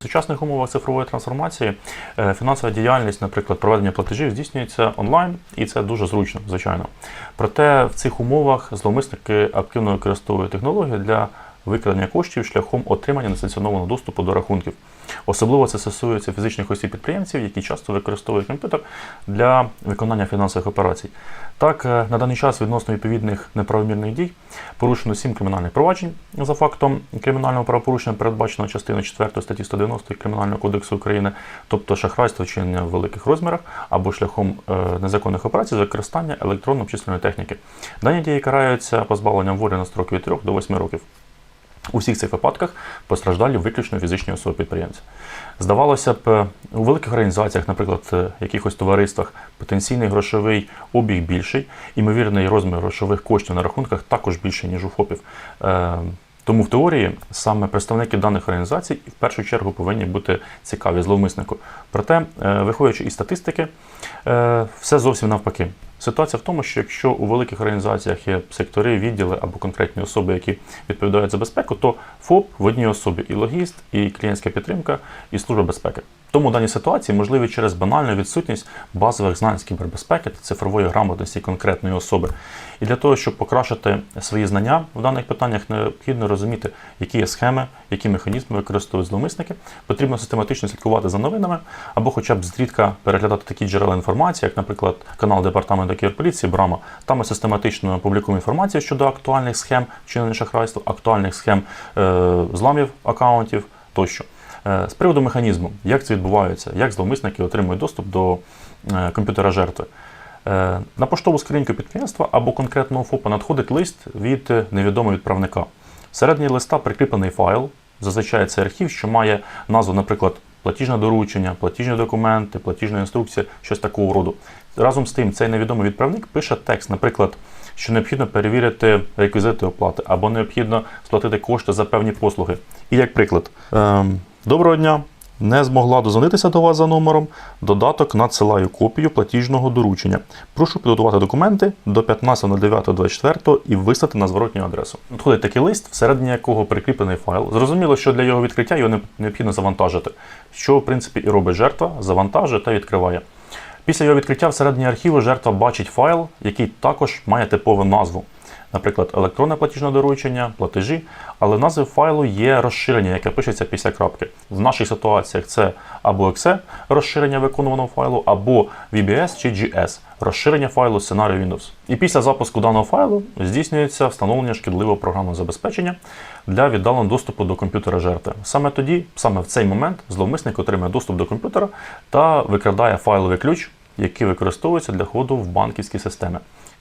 В сучасних умовах цифрової трансформації е, фінансова діяльність, наприклад, проведення платежів здійснюється онлайн, і це дуже зручно, звичайно. Проте в цих умовах зловмисники активно використовують технології для викрадення коштів шляхом отримання несанкціонованого доступу до рахунків. Особливо це стосується фізичних осіб підприємців, які часто використовують комп'ютер для виконання фінансових операцій. Так, е, на даний час відносно відповідних неправомірних дій порушено 7 кримінальних проваджень за фактом кримінального правопорушення, передбаченого частиною 4 статті 190 Кримінального кодексу України, тобто шахрайство вчинення в великих розмірах або шляхом е, незаконних операцій з використання електронно-обчисленої техніки. Дані дії караються позбавленням волі на строк від 3 до 8 років. У всіх цих випадках постраждалі виключно фізичні особи підприємці. Здавалося б, у великих організаціях, наприклад, е, якихось товариствах, потенційний грошовий обіг більший, імовірний розмір грошових коштів на рахунках також більший, ніж у ФОПів. Е, Тому в теорії саме представники даних організацій в першу чергу повинні бути цікаві зловмиснику. Проте, е, виходячи із статистики, все зовсім навпаки. Ситуація в тому, що якщо у великих організаціях є сектори, відділи або конкретні особи, які відповідають за безпеку, то ФОП в одній особі і логіст, і клієнтська підтримка, і служба безпеки. Тому в даній ситуації можливі через банальну відсутність базових знань з кібербезпеки та цифрової грамотності конкретної особи. І для того, щоб покращити свої знання в даних питаннях, необхідно розуміти, які є схеми, які механізми використовують зловмисники. Потрібно систематично слідкувати за новинами або хоча б зрідка переглядати такі джерела інформації, як, наприклад, канал департаменту кіберполіції Брама. Там ми систематично публікуємо інформацію щодо актуальних схем вчинення шахрайства, актуальних схем е, зламів акаунтів тощо. Е, З приводу механізму, як це відбувається, як зловмисники отримують доступ до е, комп'ютера жертви. Е, На поштову скриньку підприємства або конкретного ФОПа надходить лист від невідомого відправника. Всередині листа прикріплений файл, зазвичай це архів, що має назву, наприклад, платіжне доручення, платіжні документи, платіжна інструкція, щось такого роду. Разом з тим, цей невідомий відправник пише текст, наприклад, що необхідно перевірити реквізити оплати або необхідно сплатити кошти за певні послуги. І як приклад, ем, доброго дня. Не змогла дозвонитися до вас за номером. Додаток надсилаю копію платіжного доручення. Прошу підготувати документи до 15.09.24 і вислати на зворотню адресу. Надходить такий лист, всередині якого прикріплений файл. Зрозуміло, що для його відкриття його необхідно завантажити, що в принципі і робить жертва, завантажує та відкриває. Після його відкриття всередині архіву жертва бачить файл, який також має типову назву. Наприклад, електронне платіжне доручення, платежі, але назви файлу є розширення, яке пишеться після крапки. В наших ситуаціях це або .exe розширення виконуваного файлу, або VBS чи GS розширення файлу сценарію Windows. І після запуску даного файлу здійснюється встановлення шкідливого програмного забезпечення для віддаленого доступу до комп'ютера жертви. Саме тоді, саме в цей момент, зловмисник отримує доступ до комп'ютера та викрадає файловий ключ, який використовується для входу в банківські системи.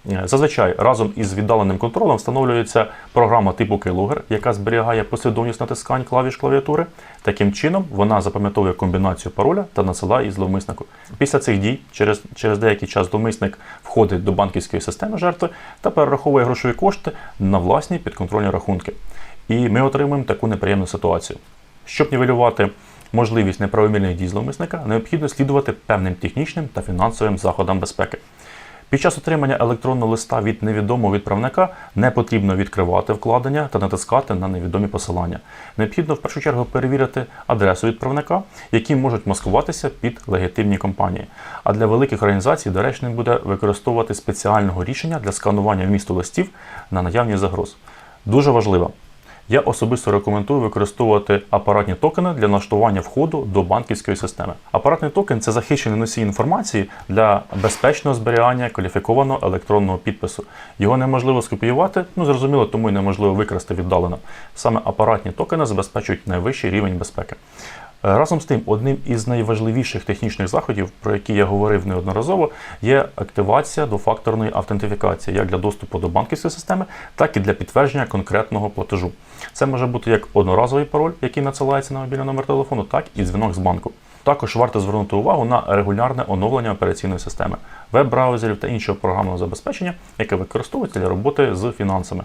Е, Зазвичай разом із віддаленим контролем встановлюється програма типу Keylogger, яка зберігає послідовність натискань клавіш клавіатури. Таким чином вона запам'ятовує комбінацію пароля та надсилає її зловмиснику. Після цих дій, через, через деякий час зловмисник входить до банківської системи жертви та перераховує грошові кошти на власні підконтрольні рахунки. І ми отримуємо таку неприємну ситуацію. Щоб нівелювати можливість неправомірних дій зловмисника, необхідно слідувати певним технічним та фінансовим заходам безпеки. Під час отримання електронного листа від невідомого відправника не потрібно відкривати вкладення та натискати на невідомі посилання. Необхідно в першу чергу перевірити адресу відправника, які можуть маскуватися під легітимні компанії. А для великих організацій доречним буде використовувати спеціального рішення для сканування вмісту листів на наявність загроз. Дуже важливо. Я особисто рекомендую використовувати апаратні токени для налаштування входу до банківської системи. Апаратний токен це захищений носій інформації для безпечного зберігання кваліфікованого електронного підпису. Його неможливо скопіювати, ну зрозуміло, тому й неможливо викрасти віддалено. Саме апаратні токени забезпечують найвищий рівень безпеки. Разом з тим, одним із найважливіших технічних заходів, про які я говорив неодноразово, є активація двофакторної автентифікації як для доступу до банківської системи, так і для підтвердження конкретного платежу. Це може бути як одноразовий пароль, який надсилається на мобільний номер телефону, так і дзвінок з банку. Також варто звернути увагу на регулярне оновлення операційної системи. Веб-браузерів та іншого програмного забезпечення, яке використовується для роботи з фінансами.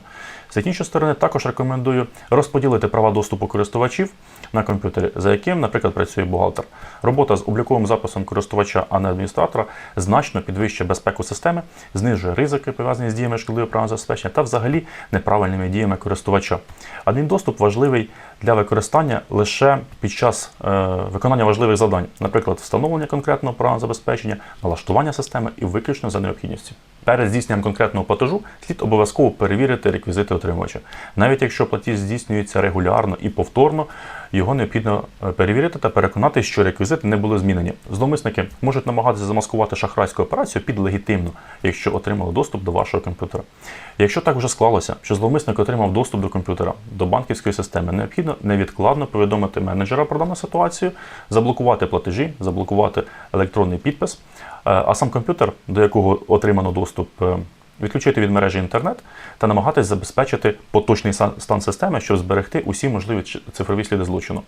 З іншої сторони, також рекомендую розподілити права доступу користувачів на комп'ютері, за яким, наприклад, працює бухгалтер. Робота з обліковим записом користувача, а не адміністратора, значно підвищує безпеку системи, знижує ризики, пов'язані з діями шкідливого програмного забезпечення та взагалі неправильними діями користувача. Адміндоступ важливий для використання лише під час е, виконання важливих завдань, наприклад, встановлення конкретного програмного забезпечення, налаштування системи і виключно за необхідністю. Перед здійсненням конкретного платежу слід обов'язково перевірити реквізити отримувача. Навіть якщо платіж здійснюється регулярно і повторно, його необхідно е, перевірити та переконати, що реквізити не були змінені. Зловмисники можуть намагатися замаскувати шахрайську операцію під легітимну, якщо отримали доступ до вашого комп'ютера. Якщо так вже склалося, що зловмисник отримав доступ до комп'ютера, до банківської системи, необхідно невідкладно повідомити менеджера про дану ситуацію, заблокувати платежі, заблокувати електронний підпис, а сам комп'ютер, до якого отримано доступ, е, відключити від мережі інтернет та намагатись забезпечити поточний стан системи, щоб зберегти усі можливі цифрові сліди злочину.